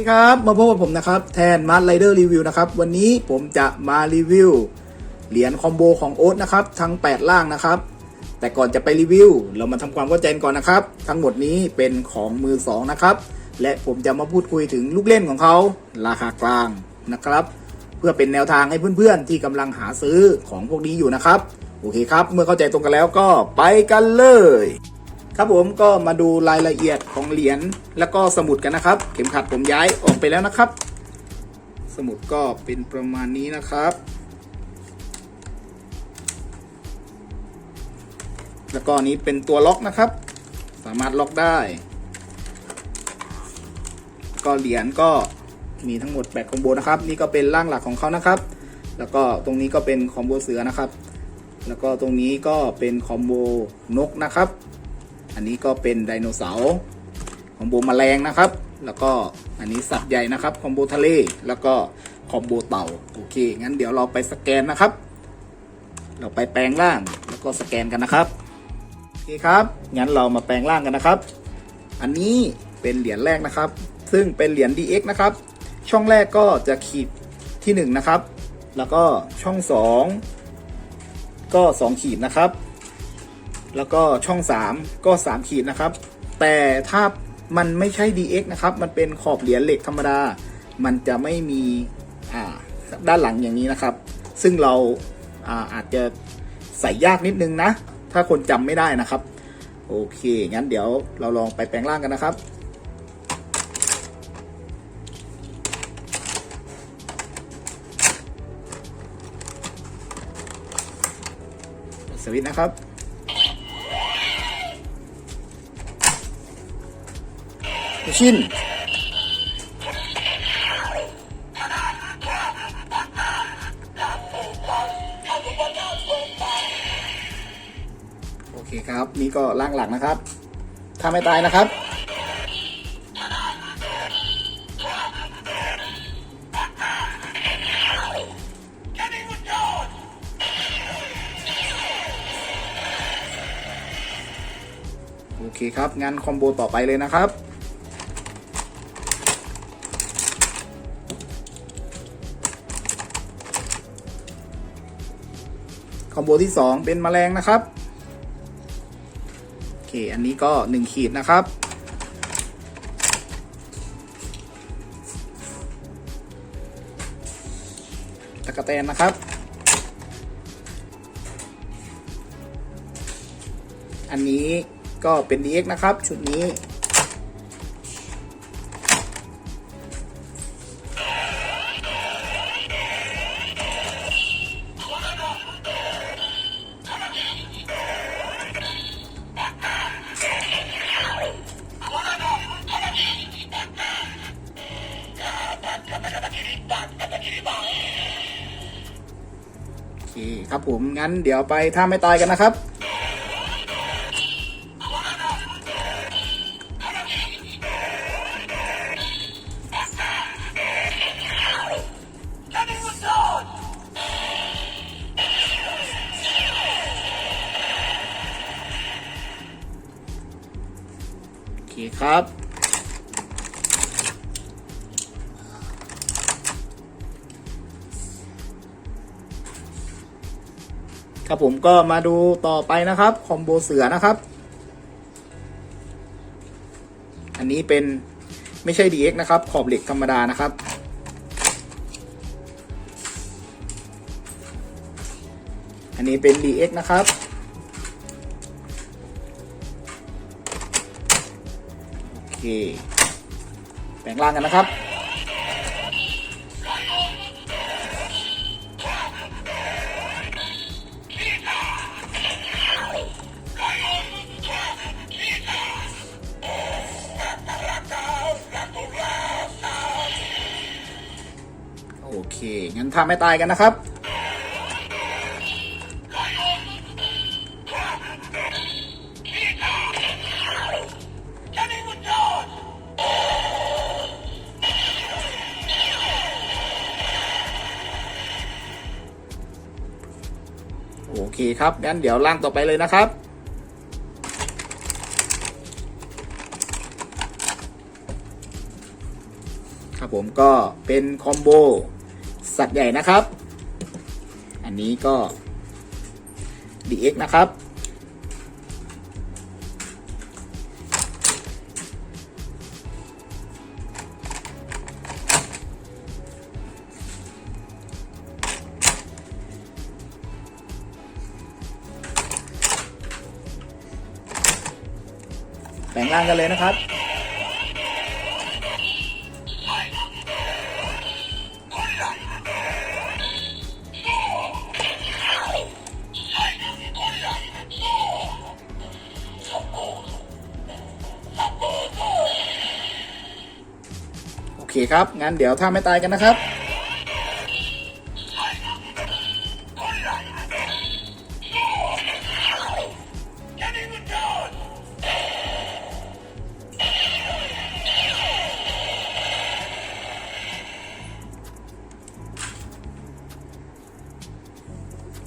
ดีครับมาพบกับผมนะครับแทนมาร์ไรเดอร์รีวิวนะครับวันนี้ผมจะมารีวิวเหรียญคอมโบของโอ๊ตนะครับทั้ง 8 ล่างนะครับ แต่ก่อนจะไปรีวิว เรามาทำความเข้าใจก่อนนะครับ ทั้งหมดนี้เป็นของมือ2นะครับและผมจะมาพูดคุยถึงลูกเล่นของเขาราคากลางนะครับ เพื่อเป็นแนวทางให้เพื่อนๆ ที่กำลังหาซื้อของพวกนี้อยู่นะครับ โอเคครับ เมื่อเข้าใจตรงกันแล้วก็ไปกันเลย ครับผมก็มาดูรายละเอียดของเหรียญแล้วก็สมุดกันนะครับ เข็มขัดผมย้ายออกไปแล้วนะครับ สมุดก็เป็นประมาณนี้นะครับ แล้วก็นนี้เป็นตัวล็อกนะครับ สามารถล็อกได้ ก็เหรียญก็มีทั้งหมด8คอมโบนะครับ นี่ก็เป็นร่างหลักของเขานะครับ แล้วก็ตรงนี้ก็เป็นคอมโบเสือนะครับ แล้วก็ตรงนี้ก็เป็นคอมโบนกนะครับ อันนี้ก็เป็นไดโนเสาร์คอมโบแมลงนะครับ แล้วก็อันนี้สัตว์ใหญ่นะครับคอมโบทะเลแล้วก็คอมโบเต่าโอเคงั้นเดี๋ยวเราไปสแกนนะครับ เราไปแปลงร่างแล้วก็สแกนกันนะครับโอเคครับงั้นเรามาแปลงร่างกันนะครับ อันนี้เป็นเหรียญแรกนะครับ ซึ่งเป็นเหรียญ DX นะครับ ช่องแรกก็จะขีดที่ 1 นะครับ แล้วก็ช่อง 2 ก็ 2 ขีดนะครับ แล้วก็ช่อง 3 ก็ 3 ขีดนะครับ แต่ถ้ามันไม่ใช่ DX นะครับ มันเป็นขอบเหรียญเหล็กธรรมดา มันจะไม่มีด้านหลังอย่างนี้นะครับ ซึ่งเราอาอาจจะใส่ยากนิดนึงนะ ถ้าคนจำไม่ได้นะครับ โอเค งั้นเดี๋ยวเราลองไปแปลงร่างกันนะครับสวิตนะครับ ชินโอเคครับ นี่ก็ล่างหลังนะครับ ถ้าไม่ตายนะครับโอเคครับ งั้นคอมโบต่อไปเลยนะครับ คอมโบที่ 2 เป็นแมลงนะครับ โอเค อันนี้ก็ 1 ขีดนะครับ ตะกะแตนนะครับ อันนี้ก็เป็น DX นะครับ ชุดนี้ ผมงั้นเดี๋ยวไปถ้าไม่ตายกันนะครับ ครับผมก็มาดูต่อไปนะครับคอมโบเสือนะครับ อันนี้เป็นไม่ใช่ DX นะครับ ขอบเหล็กธรรมดานะครับ อันนี้เป็น DX นะครับ โอเคแปลงร่างกันนะครับ ทำไม่ตายกันนะครับ โอเคครับงั้นเดี๋ยวล่างต่อไปเลยนะครับครับผมก็เป็นคอมโบ สัตว์ใหญ่นะครับ อันนี้ก็ DX นะครับแบ่งร่างกันเลยนะครับ คครับ งั้นเดี๋ยวถ้าไม่ตายกันนะครับ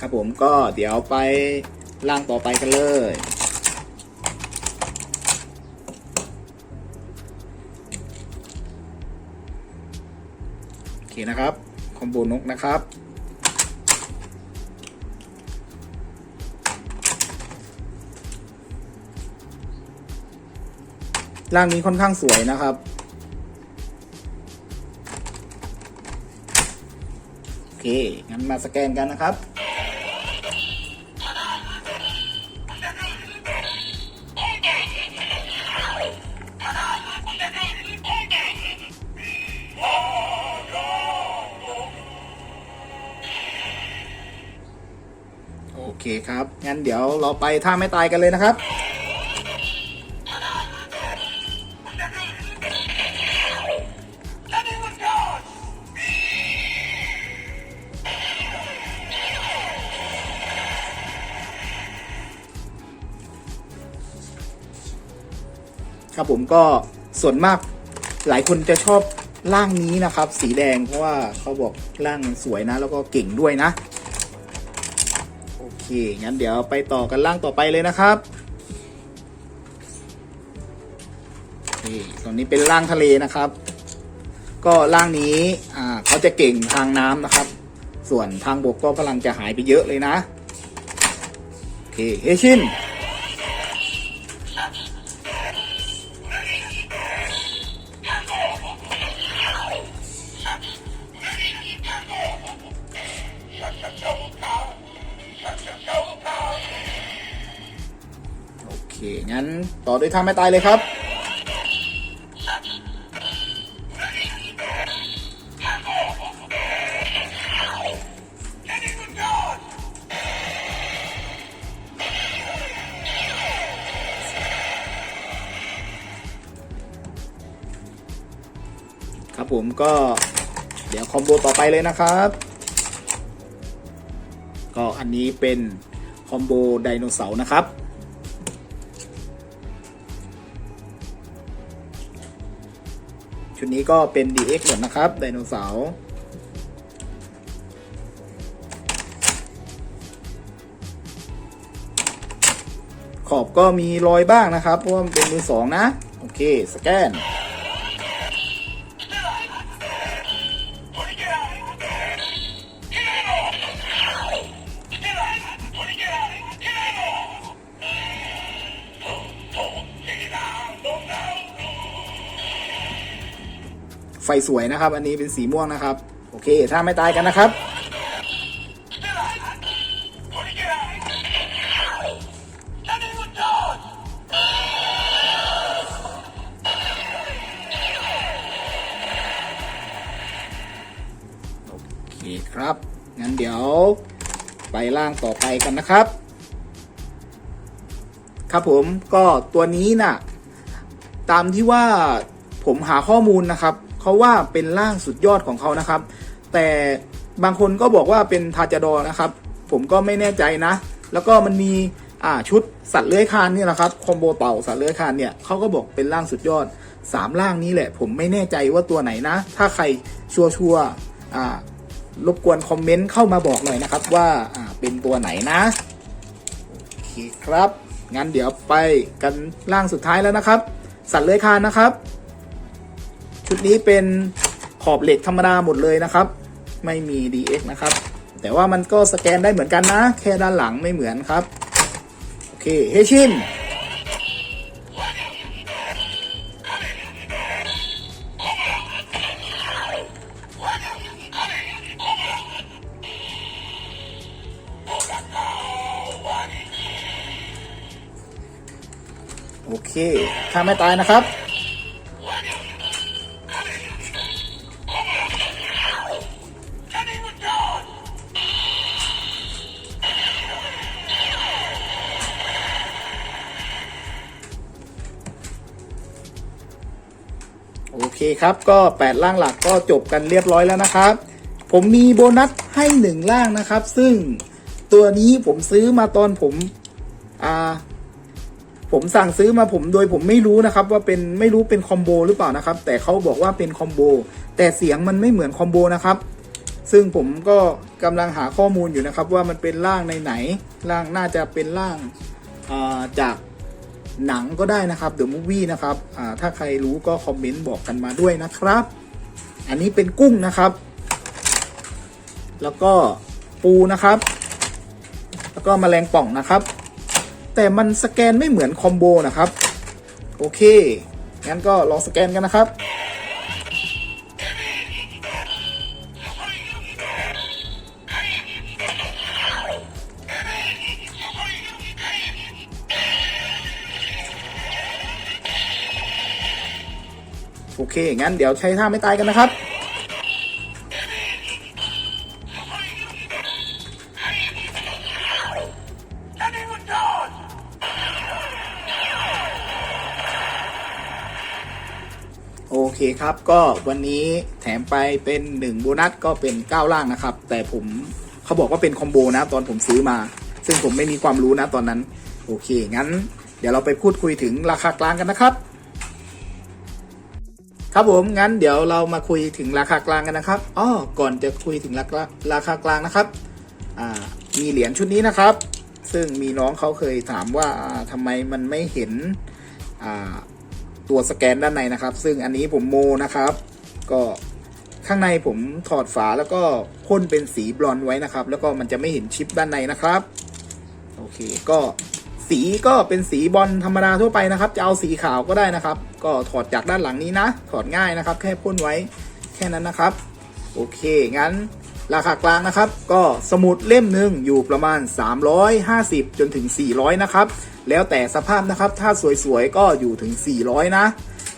ครับผมก็เดี๋ยวไปล่างต่อไปกันเลย เคนะครับ คอมโบนกนะครับ ร่างนี้ค่อนข้างสวยนะครับโอเค งั้นมาสแกนกันนะครับ ครับ งั้นเดี๋ยวเราไปท่าไม่ตายกันเลยนะครับ ครับผมก็ส่วนมากหลายคนจะชอบร่างนี้นะครับ สีแดงเพราะว่าเขาบอกร่างสวยนะ แล้วก็เก่งด้วยนะ เค งั้นเดี๋ยวไปต่อกันล่างต่อไปเลยนะครับนี่ตอนนี้เป็นล่างทะเลนะครับ ก็ล่างนี้อ่าเขาจะเก่งทางน้ำนะครับ ส่วนทางบกก็กำลังจะหายไปเยอะเลยนะ โอเค เฮชิน ต่อด้วยท่าไม่ตายเลยครับ ครับผมก็เดี๋ยวคอมโบต่อไปเลยนะครับ ก็อันนี้เป็นคอมโบไดโนเสาร์นะครับ ชุดนี้ก็เป็น DX หมดนะครับ ไดโนเสาร์ขอบก็มีรอยบ้างนะครับ เพราะว่ามันเป็นมือสองนะ โอเค สแกน สวยนะครับ อันนี้เป็นสีม่วงนะครับ โอเค ถ้าไม่ตายกันนะครับ โอเคครับ งั้นเดี๋ยวไปล่างต่อไปกันนะครับ ครับผมก็ตัวนี้น่ะ ตามที่ว่าผมหาข้อมูลนะครับ เขาว่าเป็นร่างสุดยอดของเขานะครับ แต่บางคนก็บอกว่าเป็นทาจาดอนะครับ ผมก็ไม่แน่ใจนะ แล้วก็มันมีอ่าชุดสัตว์เลื้อยคลานนี่ยนะครับคอมโบเต่าสัตว์เลื้อยคลานเนี่ยเขาก็บอกเป็นร่างสุดยอดสามร่างนี้แหละ ผมไม่แน่ใจว่าตัวไหนนะ ถ้าใครชัวชัวร์ๆอ่ารบกวนคอมเมนต์เข้ามาบอกหน่อยนะครับว่าอ่าเป็นตัวไหนนะโอเคครับงั้นเดี๋ยวไปกันร่างสุดท้ายแล้วนะครับ สัตว์เลื้อยคลานนะครับ ชุดนี้เป็นขอบเหล็กธรรมดาหมดเลยนะครับ ไม่มี DX นะครับ แต่ว่ามันก็สแกนได้เหมือนกันนะ แค่ด้านหลังไม่เหมือนครับ โอเคเฮชินโอเค ถ้าไม่ตายนะครับ โอเครับ ก็ 8 ล่างหลักก็จบกันเรียบร้อยแล้วนะครับ ผมมีโบนัสให้ 1 ล่างนะครับ ซึ่งตัวนี้ผมซื้อมาตอนผมอ่าผมสั่งซื้อมาผมโดยผมไม่รู้นะครับ ว่าเป็นไม่รู้เป็นคอมโบหรือเปล่านะครับ แต่เขาบอกว่าเป็นคอมโบแต่เสียงมันไม่เหมือนคอมโบนะครับ ซึ่งผมก็กำลังหาข้อมูลอยู่นะครับ ว่ามันเป็นร่างในไหนร่างน่าจะเป็นร่างาจาก หนังก็ได้นะครับเดอะมูฟวี่นะครับถ้าใครรู้ก็คอมเมนต์บอกกันมาด้วยนะครับ อันนี้เป็นกุ้งนะครับ แล้วก็ปูนะครับ แล้วก็แมลงป่องนะครับ แต่มันสแกนไม่เหมือนคอมโบนะครับ โอเค งั้นก็ลองสแกนกันนะครับ โอเค งั้นเดี๋ยวใช้ท่าไม่ตายกันนะครับ โอเคครับก็วันนี้แถมไปเป็น 1 โบนัสก็เป็น 9 ล่างนะครับ แต่ผมเขาบอกว่าเป็นคอมโบนะตอนผมซื้อมา ซึ่งผมไม่มีความรู้นะตอนนั้น โอเค งั้น เดี๋ยวเราไปพูดคุยถึงราคากลางกันนะครับ ครับผมงั้นเดี๋ยวเรามาคุยถึงราคากลางกันนะครับอ้อก่อนจะคุยถึงราคาราคากลางนะครับอ่ามีเหรียญชุดนี้นะครับ ซึ่งมีน้องเขาเคยถามว่าอ่าทำไมมันไม่เห็นอ่าตัวสแกนด้านในนะครับ ซึ่งอันนี้ผมโมนะครับ ก็ข้างในผมถอดฝาแล้วก็พ่นเป็นสีบลอนไว้นะครับ แล้วก็มันจะไม่เห็นชิปด้านในนะครับ โอเคก็ สีก็เป็นสีบอลธรรมดาทั่วไปนะครับ จะเอาสีขาวก็ได้นะครับ ก็ถอดจากด้านหลังนี้นะ ถอดง่ายนะครับ แค่พ่นไว้แค่นั้นนะครับ โอเค งั้นราคากลางนะครับ ก็สมุดเล่มหนึ่งอยู่ประมาณ 350 จนถึง 400 นะครับ แล้วแต่สภาพนะครับ ถ้าสวยๆ ก็อยู่ถึง 400 นะ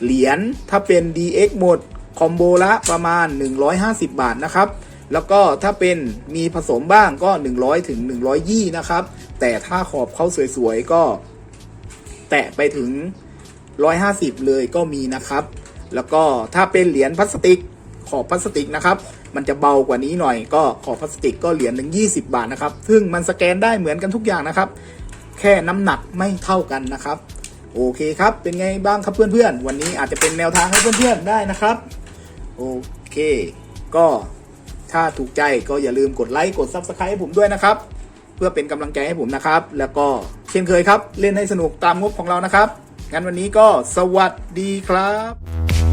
เหรียญถ้าเป็น DX หมดคอมโบละประมาณ 150 บาทนะครับ แล้วก็ถ้าเป็นมีผสมบ้างก็ 100 ถึง 120 นะครับ แต่ถ้าขอบเขาสวยๆ ก็แตะไปถึง 150 เลยก็มีนะครับ แล้วก็ถ้าเป็นเหรียญพลาสติกขอบพลาสติกนะครับ มันจะเบากว่านี้หน่อย ก็ขอบพลาสติกก็เหรียญหนึ่ง20 บาทนะครับ ซึ่งมันสแกนได้เหมือนกันทุกอย่างนะครับ แค่น้ำหนักไม่เท่ากันนะครับ โอเคครับ เป็นไงบ้างครับเพื่อนๆ วันนี้อาจจะเป็นแนวทางให้เพื่อนๆได้นะครับ โอเค ก็ ถ้าถูกใจก็อย่าลืมกดไลค์กด Subscribe ให้ผมด้วยนะครับ เพื่อเป็นกำลังใจให้ผมนะครับ แล้วก็เช่นเคยครับ เล่นให้สนุกตามงบของเรานะครับงั้นวันนี้ก็สวัสดีครับ